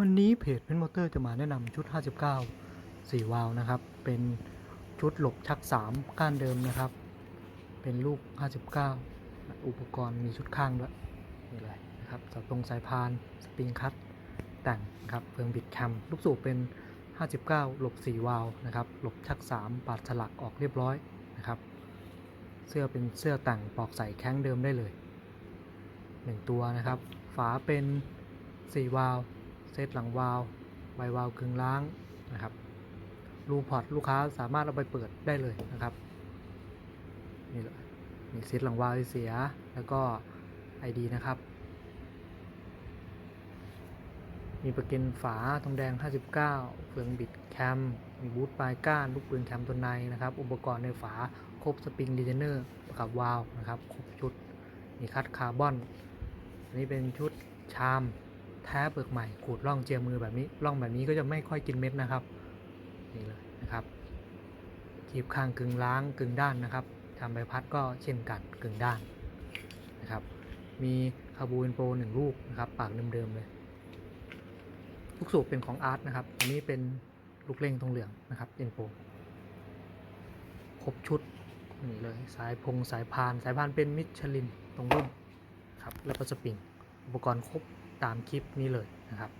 วันนี้เพจเพนมอเตอร์จะมาแนะนำชุด 59 4 วาล์วนะครับ เป็นชุดหลบชัก 3 ก้านเดิมนะครับ เป็นลูก 59 อุปกรณ์มีชุดข้างด้วยนี่เลยนะครับเสาตรงสายพาน สปริงคัตแต่งนะครับเฟืองบิดแคมลูกสูบเป็น 59 หลบ 4 วาล์วนะครับ หลบชัก 3 ปาดสลักออกเรียบร้อยนะครับ เสื้อเป็นเสื้อแต่งปอกใส่แข้งเดิมได้เลย 1 ตัวนะครับ ฝาเป็น 4 วาล์ว เซตหลังวาล์วใบวาล์วกึ่งล้างนะครับรูพอร์ตลูกค้าสามารถเอาไปเปิดได้เลยนะครับนี่เลยมีเซตหลังวาล์วที่เสียแล้วก็ ID นะครับ มีประกันฝาทองแดง 59 เฟืองบิดแคม มีบูทปลายก้าน ลูกปืนแคมตัวในนะครับ อุปกรณ์ในฝาครบสปริงดีเจเนอร์ประกับวาล์วนะครับ ครบชุด มีคัดคาร์บอน อันนี้เป็นชุดชาม แท้เปลือกใหม่ขูดร่องเจียมือแบบนี้ร่องแบบนี้ก็จะไม่ค่อยกินเม็ดนะครับนี่เลยนะครับคีบข้างกึ่งล้างกึ่งด้านนะครับทำใบพัดก็เช่นกันกึ่งด้านนะครับ มีคาบูนโปรหนึ่งลูกนะครับ ปากเดิมๆเลยลูกสูบเป็นของอาร์ตนะครับ อันนี้เป็นลูกเล่งทองเหลืองนะครับเอ็นโปรครบชุดนี่เลยสายพงสายพาน สายพานเป็นมิชลินตรงรุ่นครับ แล้วก็สปริง อุปกรณ์ครบ ตามคลิปนี้เลยนะครับ